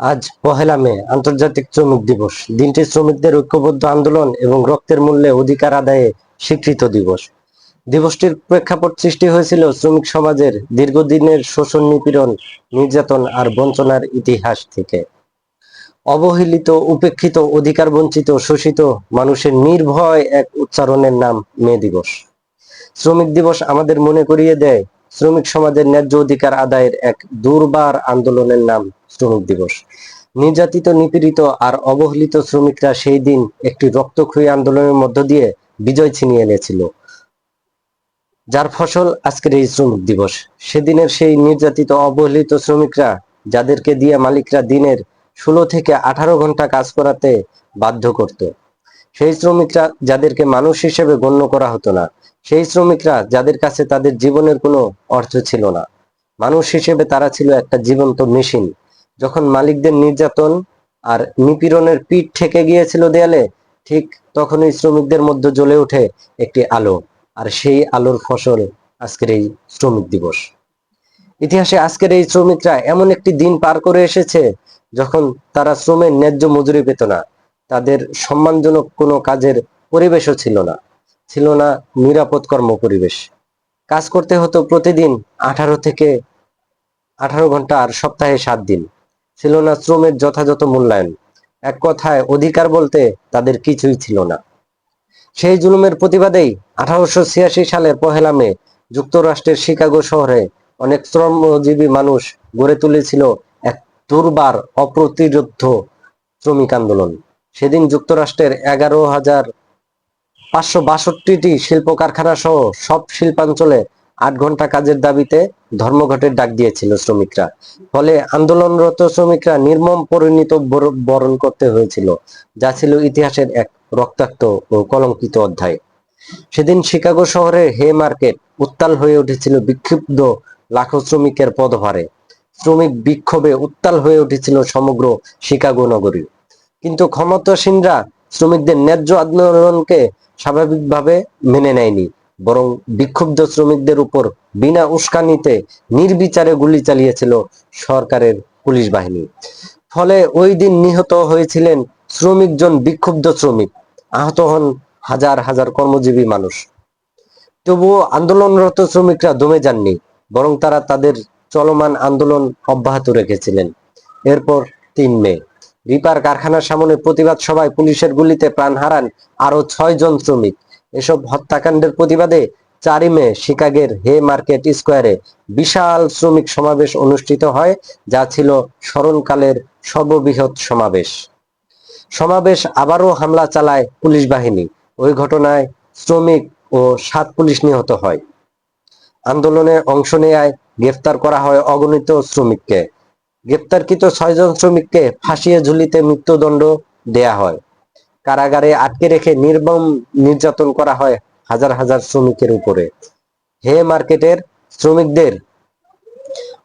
আজ পহেলা মে, আন্তর্জাতিক শ্রমিক দিবস। দিনটি শ্রমিকদের ঐক্যবদ্ধ আন্দোলন এবং রক্তের মূল্যে অধিকার আদায়ে স্বীকৃত দিবস। দিবসটির প্রেক্ষাপট সৃষ্টি হয়েছিল শ্রমিক সমাজের দীর্ঘদিনের শোষণ নিপীড়ন, নির্যাতন আর বঞ্চনার ইতিহাস থেকে। অবহেলিত, উপেক্ষিত, অধিকার বঞ্চিত, শোষিত মানুষের নির্ভয় এক উচ্চারণের নাম মে দিবস। শ্রমিক দিবস আমাদের মনে করিয়ে দেয় শ্রমিক সমাজের ন্যায্য অধিকার আদায়ের এক দুর্বার আন্দোলনের নাম শ্রমিক দিবস। নির্যাতিত, নিপীড়িত আর অবহেলিত শ্রমিকরা সেই দিন একটি রক্তক্ষয়ী আন্দোলনের মধ্য দিয়ে বিজয় ছিনিয়ে এনেছিল। যার ফসল আজকের এই শ্রমিক দিবস। সেদিনের সেই নির্যাতিত, অবহেলিত শ্রমিকরা, যাদেরকে দিয়ে মালিকরা দিনের ষোলো থেকে আঠারো ঘণ্টা কাজ করাতে বাধ্য করত। সেই শ্রমিকরা যাদেরকে মানুষ হিসেবে গণ্য করা হতো না। সেই শ্রমিকরা যাদের কাছে তাদের জীবনের কোনো অর্থ ছিল না। মানুষ হিসেবে তারা ছিল একটা জীবন্ত মেশিন। যখন মালিকদের নির্যাতন আর নিপীড়নের পিঠ ঠেকে গিয়েছিল দেয়ালে, ঠিক তখনই শ্রমিকদের মধ্যে জ্বলে ওঠে একটি আলো। আর সেই আলোর ফসল আজকের এই শ্রমিক দিবস। ইতিহাসে আজকের এই শ্রমিকরা এমন একটি দিন পার করে এসেছে যখন তারা শ্রমের ন্যায্য মজুরি পেত না। তাদের সম্মানজনক কোনো কাজের পরিবেশও ছিল না। ছিল না নিরাপদ কর্ম পরিবেশ কাজ করতে হতো প্রতিদিন আঠারো থেকে আঠারো ঘণ্টা আর সপ্তাহে সাত দিন। ছিল না শ্রমের যথাযথ মূল্যায়ন। এক কথায়, অধিকার বলতে তাদের কিছুই ছিল না। সেই জুলুমের প্রতিবাদেই আঠারোশো ছিয়াশি সালের পহেলা মে যুক্তরাষ্ট্রের শিকাগো শহরে অনেক শ্রমজীবী মানুষ গড়ে তুলেছিল এক দুর্বার অপ্রতিরোধ শ্রমিক আন্দোলন। সেদিন যুক্তরাষ্ট্রের এগারো হাজার পাঁচশো বাষট্টিটি শিল্প কারখানা সহ সব শিল্পাঞ্চলে আট ঘণ্টা কাজের দাবিতে ধর্মঘটের ডাক দিয়েছিল শ্রমিকরা। ফলে আন্দোলনরত শ্রমিকরা নির্মম পরিণত বরণ করতে হয়েছিল, যা ছিল ইতিহাসের এক রক্তাক্ত ও কলঙ্কিত অধ্যায়। সেদিন শিকাগো শহরের হে মার্কেট উত্তাল হয়ে উঠেছিল বিক্ষুব্ধ লাখো শ্রমিকের পদভারে। শ্রমিক বিক্ষোভে উত্তাল হয়ে উঠেছিল সমগ্র শিকাগো নগরী। কিন্তু ক্ষমতাসীনরা শ্রমিকদের ন্যায্য আন্দোলনকে স্বাভাবিকভাবে মেনে নেয়নি, বরং বিক্ষুব্ধ শ্রমিকদের উপর বিনা উস্কানিতে নির্বিচারে গুলি চালিয়েছিল সরকারের পুলিশ বাহিনী। ফলে ওই দিন নিহত হয়েছিলেন শ্রমিকজন বিক্ষুব্ধ শ্রমিক, আহত হন হাজার হাজার কর্মজীবী মানুষ। তবুও আন্দোলনরত শ্রমিকরা দমে যাননি, বরং তারা তাদের চলমান আন্দোলন অব্যাহত রেখেছিলেন। এরপর তিন মে। রিপার কারখানার সামনে প্রতিবাদ সভায় পুলিশের গুলিতে প্রাণ হারান আরও ছয় জন শ্রমিক। এসব হত্যাকাণ্ডের প্রতিবাদে চারই মে শিকাগের হে মার্কেট স্কোয়ারে বিশাল শ্রমিক সমাবেশ অনুষ্ঠিত হয়, যা ছিল স্মরণকালের সর্ববৃহৎ সমাবেশ। সমাবেশ আবারও হামলা চালায় পুলিশ বাহিনী। ওই ঘটনায় শ্রমিক ও সাত পুলিশ নিহত হয়। আন্দোলনে অংশ নেয় গ্রেফতার করা হয় অগণিত শ্রমিককে। গ্রেপ্তারকৃত ছয়জন শ্রমিককে ফাঁসিয়ে ঝুলিতে মৃত্যুদণ্ড দেয়া হয়। কারাগারে আটকে রেখে নির্মম নির্যাতন করা হয় হাজার হাজার শ্রমিকের উপরে। হে মার্কেটের শ্রমিকদের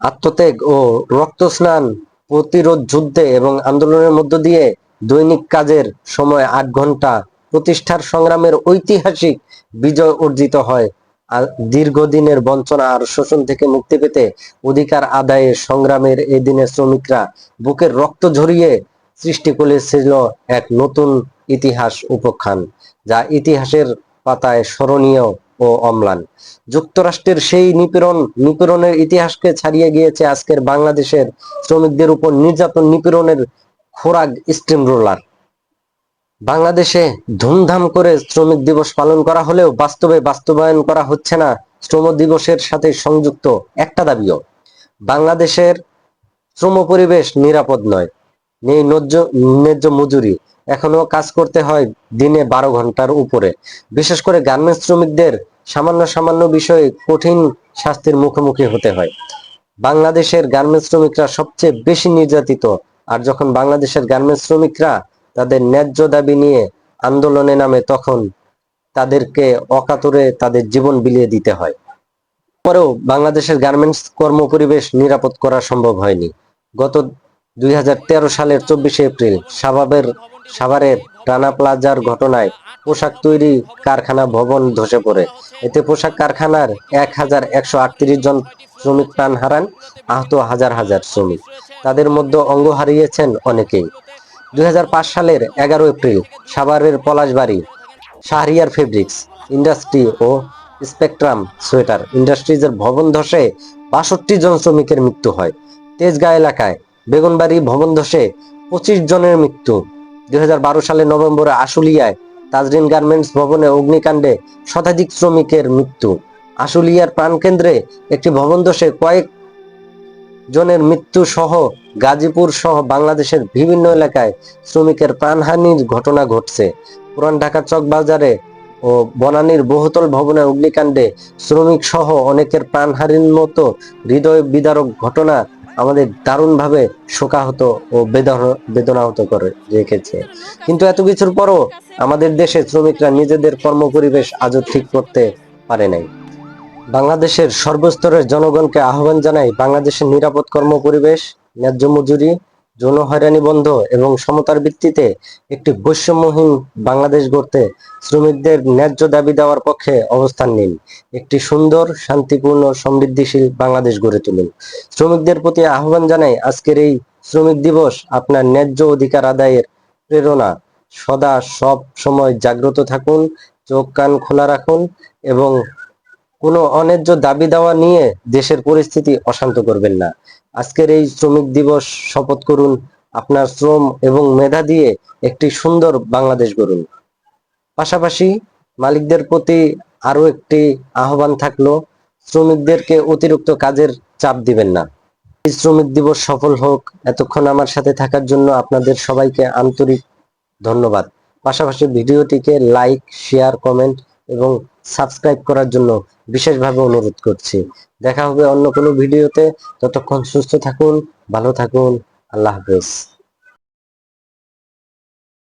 আত্মত্যাগ ও রক্তস্নান প্রতিরোধ যুদ্ধে এবং আন্দোলনের মধ্য দিয়ে দৈনিক কাজের সময় আট ঘণ্টা প্রতিষ্ঠার সংগ্রামের ঐতিহাসিক বিজয় অর্জিত হয় দীর্ঘদিনের বঞ্চনা আর শোষণ থেকে মুক্তি পেতে অধিকার আদায়ের সংগ্রামের এই দিনে শ্রমিকরা বুকের রক্ত ঝরিয়ে সৃষ্টি করেছিল এক নতুন ইতিহাস উপখ্যান, যা ইতিহাসের পাতায় স্মরণীয় ও অম্লান। যুক্তরাষ্ট্রের সেই নিপীড়ন, নিপীড়নের ইতিহাসকে ছাড়িয়ে গিয়েছে আজকের বাংলাদেশের শ্রমিকদের উপর নির্যাতন, নিপীড়নের খোরাক, স্টিম রোলার। বাংলাদেশে ধুমধাম করে শ্রমিক দিবস পালন করা হলেও বাস্তবে বাস্তবায়ন করা হচ্ছে না, শ্রম দিবসের সাথে সংযুক্ত একটা দাবিও। বাংলাদেশের শ্রম পরিবেশ নিরাপদ নয়, নেই ন্যায্য মজুরি। এখনও কাজ করতে হয় দিনে বারো ঘণ্টার উপরে। বিশেষ করে গার্মেন্টস শ্রমিকদের সামান্য সামান্য বিষয়ে কঠিন শাস্তির মুখোমুখি হতে হয়। বাংলাদেশের গার্মেন্টস শ্রমিকরা সবচেয়ে বেশি নির্যাতিত, আর যখন বাংলাদেশের গার্মেন্টস শ্রমিকরা তাদের ন্যায্য দাবি নিয়ে আন্দোলনে নামে তখন তাদেরকে অকাতরে তাদের জীবন বিলিয়ে দিতে হয়। পরেও বাংলাদেশের গার্মেন্টস কর্মপরিবেশ নিরাপদ করা সম্ভব হয়নি। গত দুই হাজার তেরো সালের চব্বিশে এপ্রিল সাভাবের সাভারের রানা প্লাজার ঘটনায় পোশাক তৈরি কারখানা ভবন ধসে পড়ে। এতে পোশাক কারখানার এক হাজার একশো আটত্রিশ জন শ্রমিক প্রাণ হারান, আহত হাজার হাজার শ্রমিক। তাদের মধ্যে অঙ্গ হারিয়েছেন অনেকেই। দুই সালের এগারো এপ্রিল সাভারের পলাশবাড়ি, শাহরিয়ার ফেব্রিক্স, ইন্ডাস্ট্রি ও স্পেকট্রাম সোয়েটার ইন্ডাস্ট্রিজের ভবন ধসে বাষট্টি জন শ্রমিকের মৃত্যু হয়। তেজগাঁ এলাকায় বেগুনবাড়ি ভবন ধসে পঁচিশ জনের মৃত্যু। দুই সালের নভেম্বরে আশুলিয়ায় তাজরিন গার্মেন্টস ভবনে অগ্নিকাণ্ডে শতাধিক শ্রমিকের মৃত্যু। আশুলিয়ার প্রাণকেন্দ্রে একটি ভবন ধসে কয়েক জনের মৃত্যু সহ গাজীপুর সহ বাংলাদেশের বিভিন্ন এলাকায় শ্রমিকের প্রাণহানির ঘটনা ঘটছে। পুরান ঢাকা চক বাজারে ও বনানীর বহুতল ভবনে অগ্নিকাণ্ডে শ্রমিক সহ অনেকের প্রাণহানির মতো হৃদয় বিদারক ঘটনা আমাদের দারুণভাবে শোকাহত ও বেদনা- বেদনাহত করে রেখেছে। কিন্তু এত কিছুর পরও আমাদের দেশে শ্রমিকরা নিজেদের কর্মপরিবেশ আজও ঠিক করতে পারে নাই। বাংলাদেশের সর্বস্তরের জনগণকে আহ্বান জানাই বাংলাদেশের নিরাপদ কর্মপরিবেশ, ন্যায্য মজুরি, যৌন হয়রানি বন্ধ এবং সমতার ভিত্তিতে একটি বৈষম্যহীন বাংলাদেশ গড়তে শ্রমিকদের ন্যায্য দাবি দেওয়ার পক্ষে অবস্থান নিন। একটি সুন্দর, শান্তিপূর্ণ, সমৃদ্ধিশীল বাংলাদেশ গড়ে তুলুন। শ্রমিকদের প্রতি আহ্বান জানাই আজকের এই শ্রমিক দিবস আপনার ন্যায্য অধিকার আদায়ের প্রেরণা। সদা সব সময় জাগ্রত থাকুন, চোখ কান খোলা রাখুন এবং কোনো অন্যায্য দাবি দেওয়া নিয়ে দেশের পরিস্থিতি অশান্ত করবেন না। আজকের এই শ্রমিক দিবস শপথ করুন, আপনার শ্রম এবং মেধা দিয়ে একটি সুন্দর বাংলাদেশ গড়ুন। পাশাপাশি মালিকদের প্রতি আরও একটি আহ্বান থাকল, শ্রমিকদেরকে অতিরিক্ত কাজের চাপ দিবেন না। এই শ্রমিক দিবস সফল হোক, এতক্ষণ আমার সাথে থাকার জন্য আপনাদের সবাইকে আন্তরিক ধন্যবাদ। পাশাপাশি ভিডিওটিকে লাইক শেয়ার কমেন্ট এবং সাবস্ক্রাইব করার জন্য বিশেষভাবে অনুরোধ করছি। দেখা হবে অন্য কোনো ভিডিওতে। ততক্ষণ সুস্থ থাকুন, ভালো থাকুন। আল্লাহ হাফেজ।